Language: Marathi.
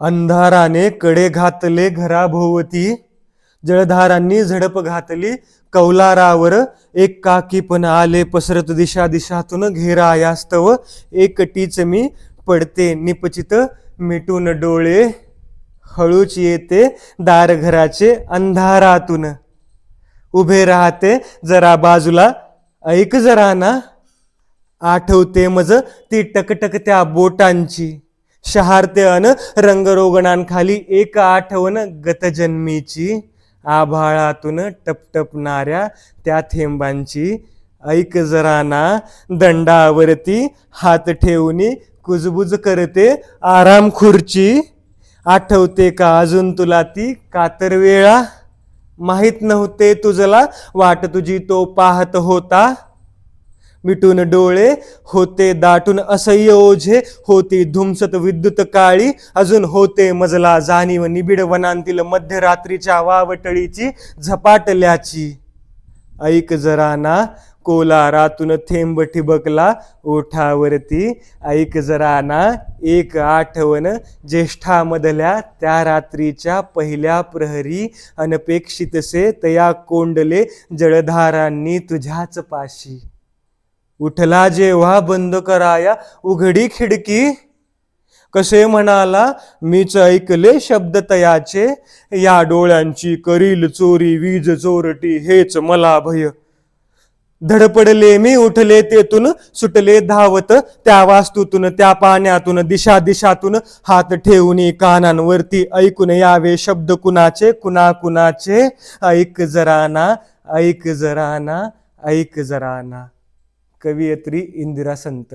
अंधाराने कडे घातले घराभोवती. जळधारांनी झडप घातली. कौलारावर एक काकीपण आले. पसरत दिशा दिशातून घेरा यास्तव. एकटीच मी पडते. निपचित मिटून डोळे. हळूच येते दार घराचे अंधारातून. उभे राहते जरा बाजूला. ऐक जरा ना. आठवते मज ती टकटक त्या बोटांची. शहारते अन रंगरोगणांखाली एक आठवण गतजन्मीची. आभाळातून टपटपणाऱ्या त्या थेंबांची. ऐक जरा ना दंडावरती हात ठेवून कुजबुज करते आराम खुर्ची. आठवते का अजून तुला ती कातर वेळा? माहीत नव्हते तुझला वाट तुझी तो पाहत होता. मिटून डोळे होते दाटून असह्य ओझे होती धुमसत विद्युत काळी अजून होते मजला जाणीव निबिड वनांतील मध्यरात्रीच्या वावटळीची झपाटल्याची. ऐक जरा ना कोलारातून थेंब ठिबकला ओठावरती ऐक जरा ना एक आठवण ज्येष्ठामधल्या त्या रात्रीच्या पहिल्या प्रहरी अनपेक्षितसे तया कोंडले जळधारांनी तुझ्याच पाशी. उठला जेव्हा बंद कराया उघडी खिडकी. कसे म्हणाला मीच ऐकले शब्द तयाचे या डोळ्यांची करील चोरी वीज चोरटी हेच मला भय. धडपडले मी उठले तेथून सुटले धावत त्या वास्तूतून त्या पाण्यातून दिशा दिशातून हात ठेवून कानांवरती ऐकून यावे शब्द कुणाचे कुणा कुणाचे ऐक जराना ऐक जराना ऐक जराना. कवयित्री इंदिरा संत.